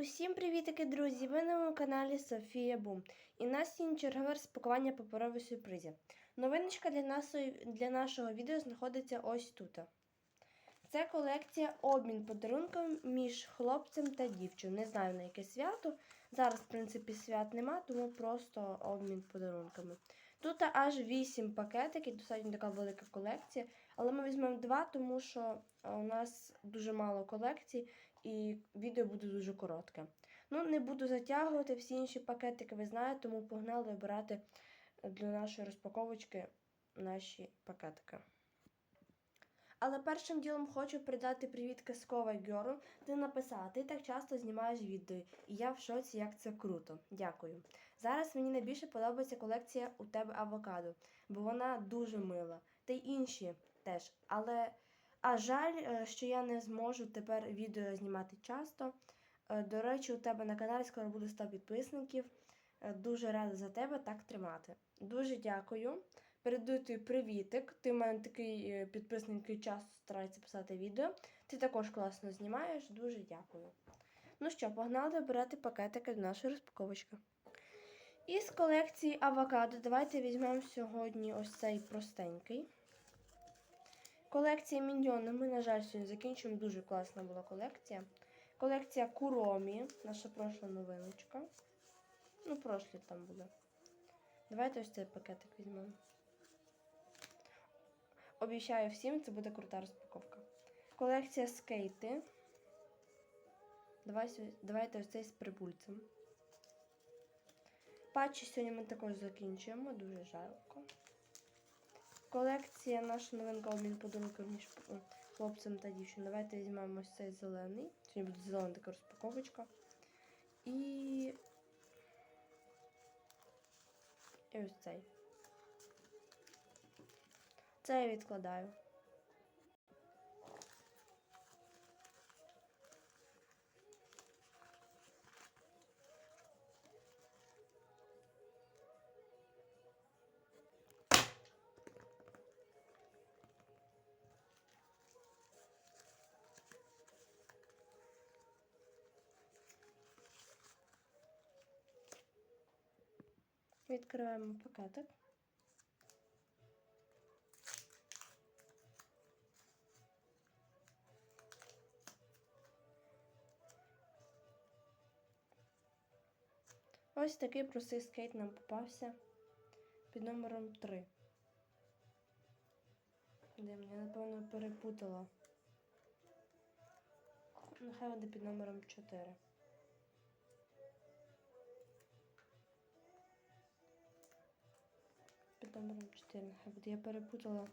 Усім привітики, друзі! Ви на моєму каналі Софія Бум. І в нас є чергове розпакування паперових сюрпризів. Новиночка для, нашої, для нашого відео знаходиться ось тут. Це колекція обмін подарунком між хлопцем та дівчиною. Не знаю на яке свято. Зараз, в принципі, свят нема, тому просто обмін подарунками. Тут аж 8 пакетиків, достатньо така велика колекція. Але ми візьмемо два, тому що у нас дуже мало колекцій і відео буде дуже коротке. Ну, не буду затягувати всі інші пакетики, ви знаєте, тому погнали вибирати для нашої розпаковочки наші пакетики. Але першим ділом хочу передати привіт казкова Girl. Ти написала, ти так часто знімаєш відео, і я в шоці, як це круто. Дякую. Зараз мені найбільше подобається колекція у тебе авокадо, бо вона дуже мила. Та й інші теж. Але а жаль, е, що я не зможу тепер відео знімати часто. Е, До речі, у тебе на каналі скоро буде 100 підписників. Е, Дуже рада за тебе так тримати. Дуже дякую. Передаю тобі привітик. Ти в мене такий підписник, який часто старається писати відео. Ти також класно знімаєш. Дуже дякую. Ну що, погнали обирати пакетики до нашої розпаковочки. Із колекції авокадо давайте візьмемо сьогодні ось цей простенький. Колекція Міньйони. Ми, на жаль, сьогодні закінчуємо. Дуже класна була колекція. Колекція Куромі, наша прошла новиночка. Ну, прошлі там були. Давайте ось цей пакетик візьмемо. Обіцяю всім, це буде крута розпаковка. Колекція скейти. Давайте ось цей з прибульцем. Патчі сьогодні ми також закінчуємо, дуже жалко. Колекція наша новинка обмін подарунків між е, хлопцем та дівчиною. Давайте візьмемо ось цей зелений. Сьогодні буде зелена така розпаковочка. І. І ось цей. Це я відкладаю. Відкриваємо пакетик. Ось такий простий скейт нам попався під номером 3. Дивно, я, напевно, перепутала. Нехай буде під номером 4. Номером 4. Нехай буде. Я перепутала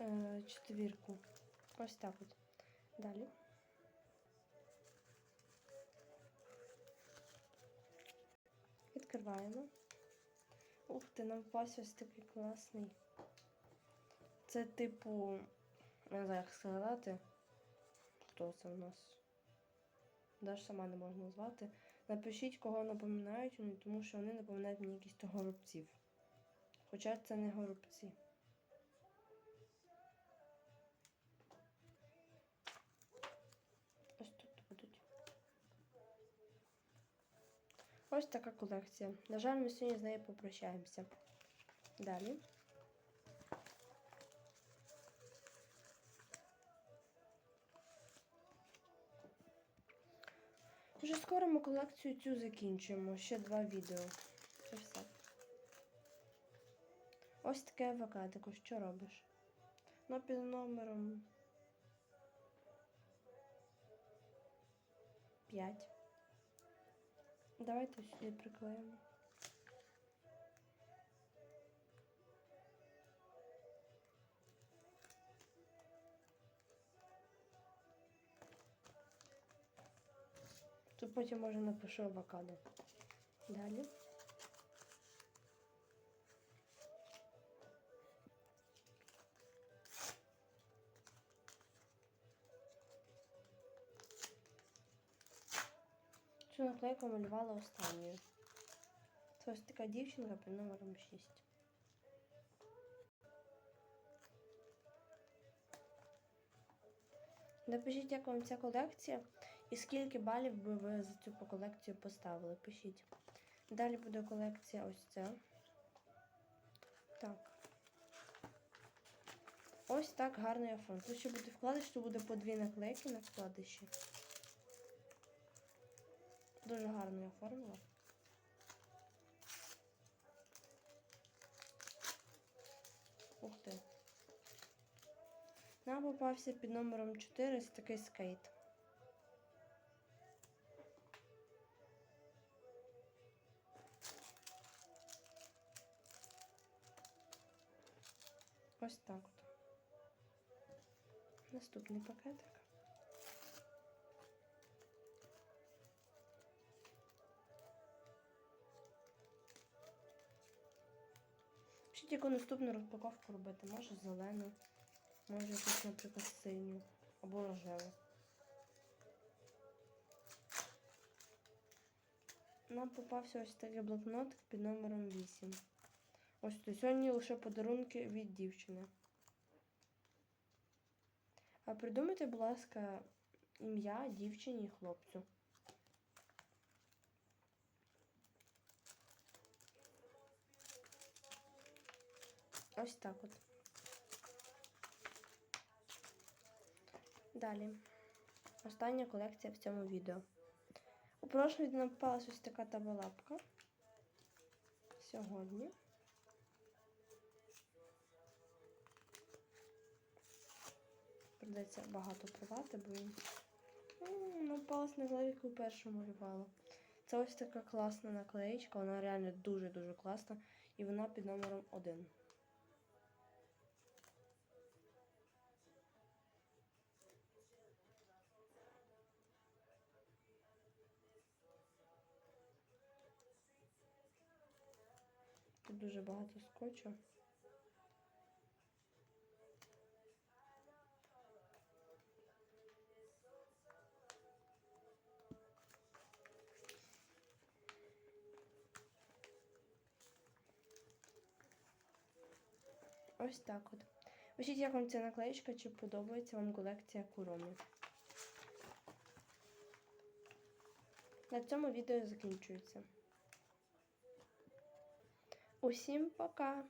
е, четвірку. Ось так от. Далі. Відкриваємо. Ух ти, нам попався ось такий класний. Це типу, не знаю, як сказати. Хто це в нас? Даже сама не можу назвати. Напишіть, кого напоминають тому що вони напоминають мені якісь то горобців. Хоча це не горобці. Ось тут будуть. Ось така колекція. На жаль, ми сьогодні з нею попрощаємося. Далі. Вже скоро ми колекцію цю закінчуємо. Ще два відео. Це все. Ось таке авокадико. Що робиш? Ну, під номером 5. Давайте сюди приклеїмо. Тут потім може напишу авокадо. Далі. Наклейку малювала останньою. Це ось така дівчинка під номером 6. Напишіть, як вам ця колекція. І скільки балів би ви за цю колекцію поставили? Пишіть. Далі буде колекція ось ця. Так. Ось так гарно я оформлю. Тут ще буде вкладиш, то буде по дві наклейки на вкладиші. Дуже гарно я оформила. Ух ти. Нам попався під номером 4 ось такий скейт. Ось так от. Наступний пакетик. Пишіть, яку наступну розпаковку робити. Може зелену, може якусь, наприклад, синю або рожеву. Нам попався ось такий блокнотик під номером 8. Ось то сьогодні лише подарунки від дівчини. А придумайте, будь ласка, ім'я дівчині і хлопцю. Ось так от. Далі. Остання колекція в цьому відео. У прошлому відео нам попалась ось така табалапка. Сьогодні. Придеться багато порвати, бо він ну, на яку першу малювала. Це ось така класна наклеїчка, вона реально дуже-дуже класна. І вона під номером 1. Дуже багато скотчу. Ось так от. Пишіть, як вам ця наклеїчка, чи подобається вам колекція куроми. На цьому відео закінчується. Усім пока!